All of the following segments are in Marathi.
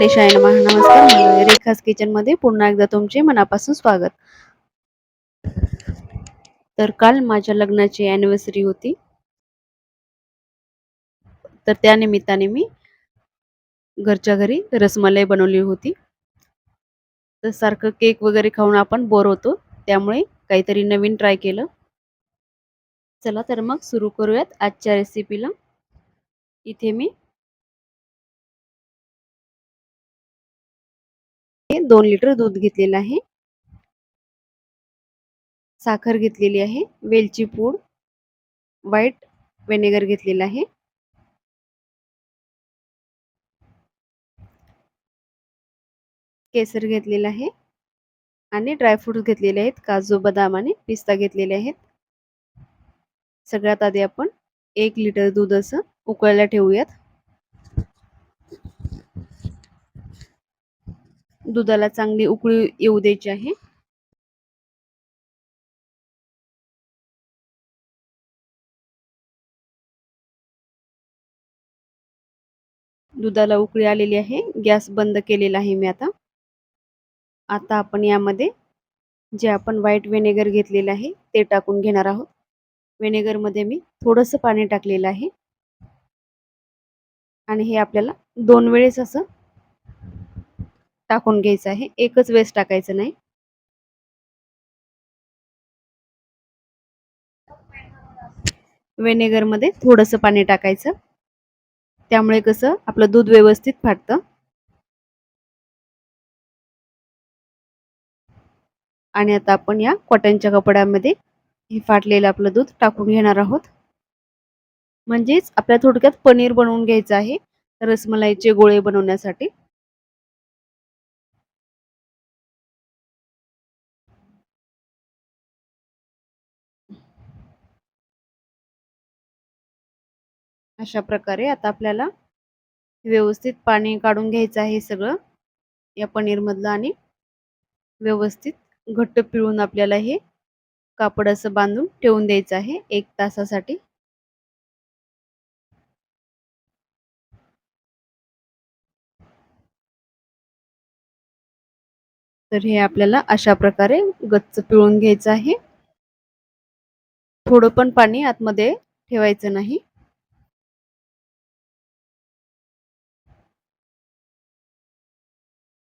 गणेशाय नमः. नमस्कार रेखास किचनमध्ये पुन्हा एकदा तुमचे मनापासून स्वागत. तर काल माझ्या लग्नाची अॅनिव्हर्सरी होती. तर त्या निमित्ताने मी घरच्या घरी रसमलाई बनवली होती. तर सारखं केक वगैरे खाऊन आपण बोर होतो. त्यामुळे काहीतरी नवीन ट्राय केलं. चला तर मग सुरू करूयात आजच्या रेसिपीला इथे मी दोन लिटर दूध घेतलेलं आहे. साखर घेतलेली आहे. वेलची पूड व्हाईट व्हिनेगर घेतलेला आहे. केसर घेतलेला आहे. आणि ड्रायफ्रूट्स घेतलेले आहेत. काजू बदाम आणि पिस्ता घेतलेले आहेत. सगळ्यात आधी आपण एक लिटर दूध असं उकळायला ठेवूयात. दुधाला चांगली उकळी येऊ द्यायची आहे. दुधाला उकळी आलेली आहे. गॅस बंद केलेला आहे मी आता. आता आपण यामध्ये जे आपण व्हाईट व्हिनेगर घेतलेलं आहे ते टाकून घेणार आहोत. व्हिनेगरमध्ये मी थोडंसं पाणी टाकलेलं आहे. आणि हे आपल्याला दोन वेळेस असं टाकून घ्यायचं आहे. एकच वेळेस टाकायचं नाही. व्हिनेगरमध्ये थोडंसं पाणी टाकायचं. त्यामुळे कसं आपलं दूध व्यवस्थित फाटतं. आणि आता आपण या कॉटनच्या कपड्यामध्ये हे फाटलेलं आपलं दूध टाकून घेणार आहोत. म्हणजेच आपल्या थोडक्यात पनीर बनवून घ्यायचं आहे. रसमलाईचे गोळे बनवण्यासाठी. अशा प्रकारे आता आपल्याला व्यवस्थित पाणी काढून घ्यायचं आहे सगळं. या पनीरमधलं आणि व्यवस्थित घट्ट पिळून आपल्याला हे कापड असं बांधून ठेवून द्यायचं आहे एक तासासाठी. तर हे आपल्याला अशा प्रकारे गच्च पिळून घ्यायचं आहे. थोडं पण पाणी आतमध्ये ठेवायचं नाही.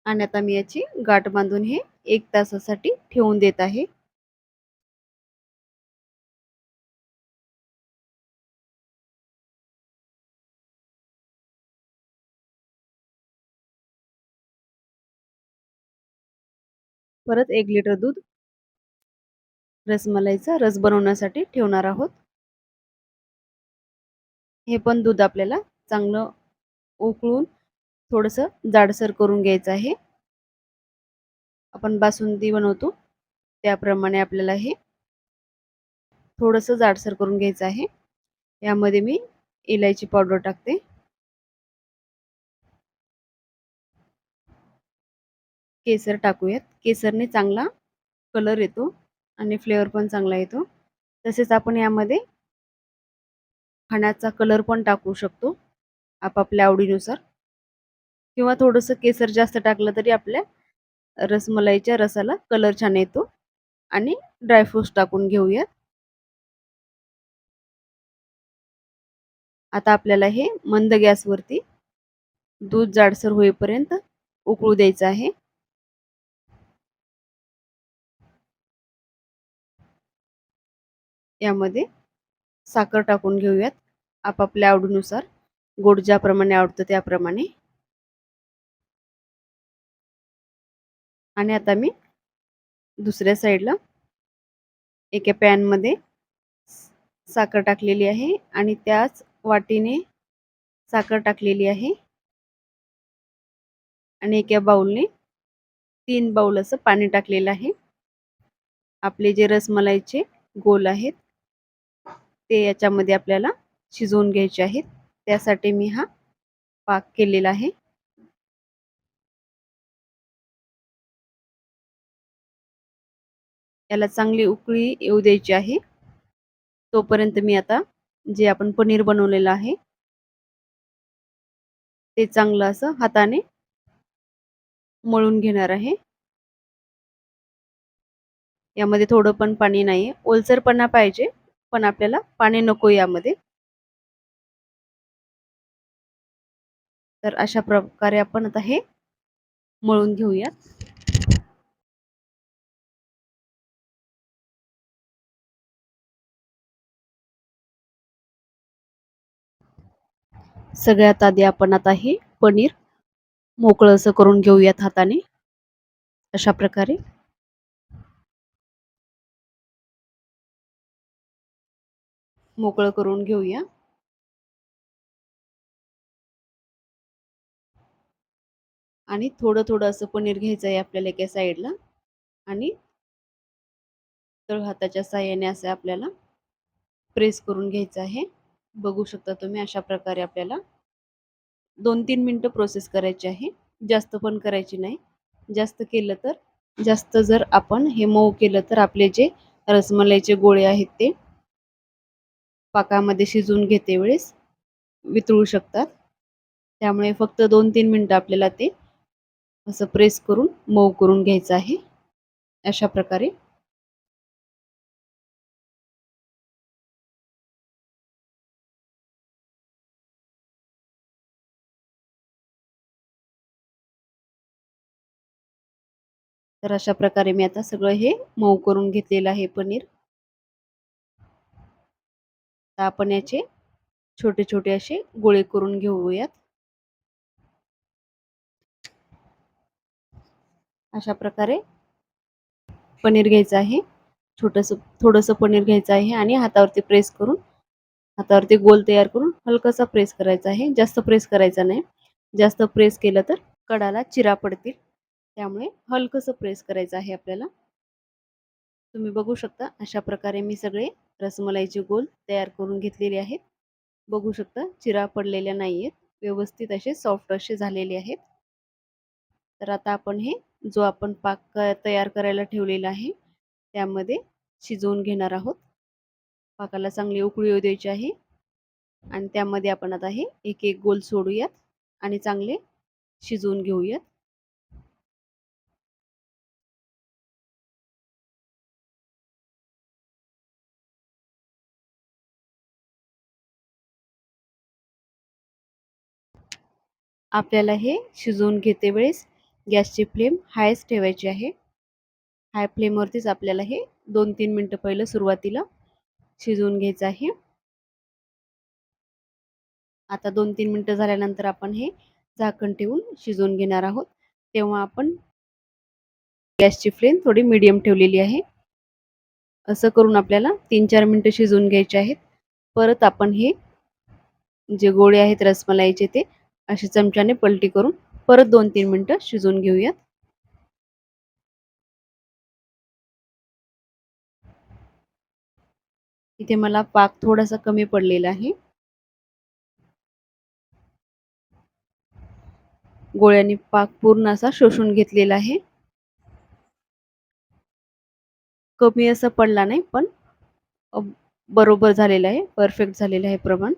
आणि आता मी याची गाठ बांधून हे एक तासासाठी ठेवून देत आहे. परत एक लिटर दूध रसमलाईचा रस बनवण्यासाठी ठेवणार आहोत. हे पण दूध आपल्याला चांगलं उकळून थोडंसं जाडसर करून घ्यायचं आहे. आपण बासुंदी बनवतो. त्याप्रमाणे आपल्याला हे थोडंसं जाडसर करून घ्यायचं आहे. यामध्ये मी इलायची पावडर टाकते. केसर टाकूयात. केसरने चांगला कलर येतो आणि फ्लेवर पण चांगला येतो. तसेच आपण यामध्ये खाण्याचा कलर पण टाकू शकतो. आपापल्या आवडीनुसार. किंवा थोडंसं केसर जास्त टाकलं तरी आपल्या रसमलाईच्या रसाला कलर छान येतो. आणि ड्रायफ्रूट्स टाकून घेऊयात. आता आपल्याला हे मंद गॅसवरती दूध जाडसर होईपर्यंत उकळू द्यायचं आहे. यामध्ये साखर टाकून घेऊयात. आपापल्या आवडीनुसार गोड ज्याप्रमाणे आवडतं त्याप्रमाणे. आणि आता मी दुसऱ्या साईडला एका पॅनमध्ये साखर टाकलेली आहे आणि त्याच वाटीने साखर टाकलेली आहे. आणि एका बाऊलने तीन बाऊल असं पाणी टाकलेलं आहे. आपले जे रसमलाईचे गोल आहेत ते याच्यामध्ये आपल्याला शिजवून घ्यायचे आहेत. त्यासाठी मी हा पाक केलेला आहे. याला चांगली उकळी येऊ द्यायची आहे. तोपर्यंत मी आता जे आपण पनीर बनवलेलं आहे ते चांगलं असं हाताने मळून घेणार आहे. यामध्ये थोडं पण पाणी नाही ओलसरपणा पाहिजे पण आपल्याला पाणी नको यामध्ये. तर अशा प्रकारे आपण आता हे मळून घेऊया सगळ्यात आधी आपण आता हे पनीर मोकळं असं करून घेऊयात हाताने. अशा प्रकारे. मोकळं करून घेऊया. आणि थोडं थोडं असं पनीर घ्यायचं आहे आपल्याला एका साईडला आणि तळ हाताच्या साह्याने असं आपल्याला प्रेस करून घ्यायचं आहे. बघू शकता तुम्ही अशा प्रकारे आपल्याला दोन तीन मिनटं प्रोसेस करायची आहे. जास्त पण करायची नाही. जास्त केलं तर जास्त जर आपण हे मऊ केलं तर आपले जे रसमलाईचे गोळे आहेत ते पाकामध्ये शिजवून घेते वेळेस वितळू शकतात. त्यामुळे फक्त दोन तीन मिनटं आपल्याला ते असं प्रेस करून मऊ करून घ्यायचं आहे. अशा प्रकारे तर अशा प्रकारे मी आता सगळं हे मऊ करून घेतलेलं आहे पनीर. तर आपण याचे छोटे छोटे असे गोळे करून घेऊयात. अशा प्रकारे पनीर घ्यायचं आहे. छोटंसं थोडंसं पनीर घ्यायचं आहे आणि हातावरती प्रेस करून हातावरती गोल तयार करून हलकासा प्रेस करायचा आहे. जास्त प्रेस करायचा नाही. जास्त प्रेस केलं तर कडाला चिरा पडतील. त्यामुळे हलकंसं प्रेस करायचं आहे आपल्याला? तुम्ही बघू शकता अशा प्रकारे मी सगळे रसमलाईचे गोल तयार करून घेतलेले आहेत. बघू शकता चिरा पडलेल्या नाही आहेत व्यवस्थित असे सॉफ्ट असे झालेले आहेत. तर आता आपण हे जो आपण पाक तयार करायला ठेवलेला आहे त्यामध्ये शिजवून घेणार आहोत. पाकाला चांगली उकळी येऊ द्यायची आहे. आणि त्यामध्ये आपण आता हे एक एक गोल सोडूयात आणि चांगले शिजवून घेऊयात. आपल्याला हे शिजवून घेते वेळेस गॅसची फ्लेम हायच ठेवायची आहे. हाय फ्लेमवरतीच आपल्याला हे दोन तीन मिनटं पहिलं सुरुवातीला शिजवून घ्यायचं आहे. आता दोन तीन मिनटं झाल्यानंतर आपण हे झाकण ठेवून शिजवून घेणार आहोत. तेव्हा आपण गॅसची फ्लेम थोडी मीडियम ठेवलेली आहे. असं करून आपल्याला तीन चार मिनटं शिजवून घ्यायचे आहेत. परत आपण हे जे गोळे आहेत रसमलाईचे ते अशी चमच्याने पलटी करून परत दोन तीन मिनटं शिजवून घेऊयात. इथे मला पाक थोडासा कमी पडलेला आहे. गोळ्याने पाक पूर्ण असा शोषून घेतलेला आहे. कमी असा पडला नाही पण बरोबर झालेला आहे परफेक्ट झालेलं आहे प्रमाण.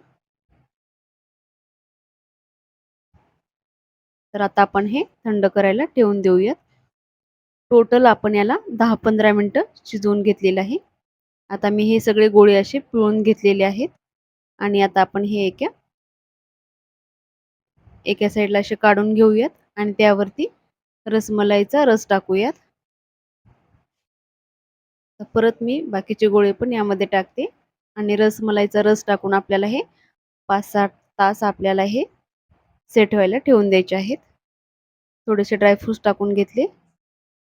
तर आता आपण हे थंड करायला ठेवून देऊयात. टोटल आपण याला दहा पंधरा मिनटं शिजवून घेतलेलं आहे. आता मी हे सगळे गोळे असे पिळून घेतलेले आहेत. आणि आता आपण हे एका एका साईडला असे काढून घेऊयात. आणि त्यावरती रसमलाईचा रस टाकूयात. परत मी बाकीचे गोळे पण यामध्ये टाकते. आणि रसमलाईचा रस टाकून आपल्याला हे पाच सात तास आपल्याला हे सेट व्हायला ठेवून द्यायचे आहेत. थोडेसे ड्रायफ्रूट्स टाकून घेतले.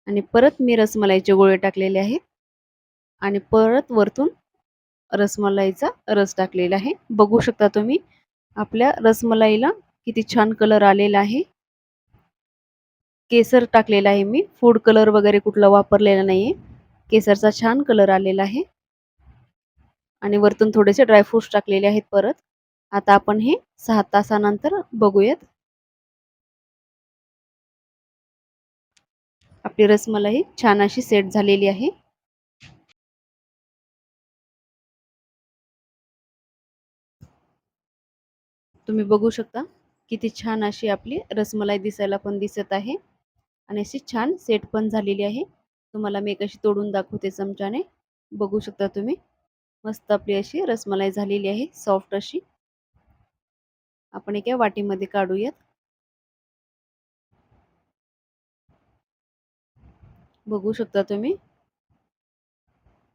आणि परत मी रसमलाईचे गोळे टाकलेले आहेत. आणि परत वरतून रसमलाईचा रस टाकलेला आहे. बघू शकता तुम्ही आपल्या रसमलाईला किती छान कलर आलेला आहे. केसर टाकलेला आहे मी. फूड कलर वगैरे कुठला वापरलेला नाही आहे केसरचा छान कलर आलेला आहे. आणि वरतून थोडेसे ड्रायफ्रूट्स टाकलेले आहेत परत. आता आपण हे सहा तासानंतर बघूयात. आपली रसमलाई छान अशी सेट झालेली आहे. तुम्ही बघू शकता किती छान अशी आपली रसमलाई दिसायला पण दिसत आहे. आणि अशी छान सेट पण झालेली आहे. तुम्हाला मी कशी तोडून दाखवते चमच्याने. बघू शकता तुम्ही. मस्त आपली अशी रसमलाई झालेली आहे. सॉफ्ट अशी. आपण एका वाटीमध्ये काढूयात. बघू शकता तुम्ही.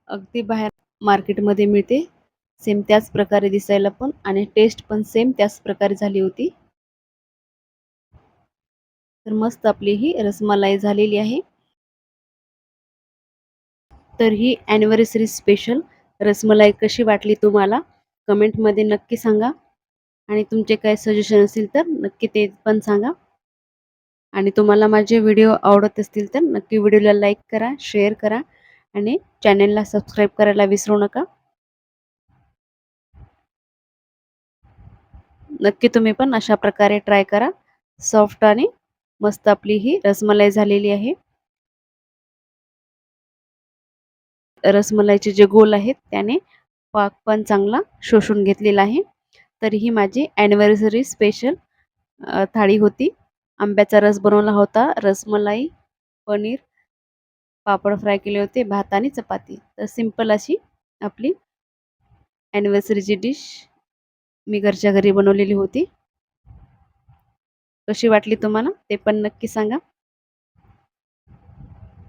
अगदी बाहेर मार्केटमध्ये मिळते. सेम त्याच प्रकारे दिसायला पण आणि टेस्ट पण सेम त्याच प्रकारे झाली होती. तर मस्त आपली ही रसमलाई झालेली आहे. तर ही ॲनिव्हर्सरी स्पेशल रसमलाई कशी वाटली तुम्हाला? कमेंटमध्ये नक्की सांगा. आणि तुमचे काय सजेशन असतील तर नक्की ते पण सांगा. आणि तुम्हाला माझे व्हिडिओ आवडत असतील तर नक्की व्हिडिओला लाईक करा शेअर करा आणि चॅनेलला सबस्क्राईब करायला विसरू नका. नक्की तुम्ही पण अशा प्रकारे ट्राय करा. सॉफ्ट आणि मस्त आपली ही रसमलाई झालेली आहे. रसमलाईचे जे गोल आहेत त्याने पाक पण चांगला शोषून घेतलेला आहे. तर ही माझी ॲनिव्हर्सरी स्पेशल थाळी होती. आंब्याचा रस बनवला होता. रसमलाई पनीर पापड फ्राय केले होते भात आणि चपाती. तर सिंपल अशी आपली ॲनिव्हर्सरीची डिश मी घरच्या घरी बनवलेली होती. कशी वाटली तुम्हाला? ते पण नक्की सांगा.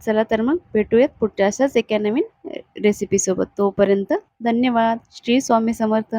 चला तर मग भेटूयात पुढच्या अशाच एका नवीन रेसिपीसोबत तोपर्यंत धन्यवाद. श्री स्वामी समर्थ.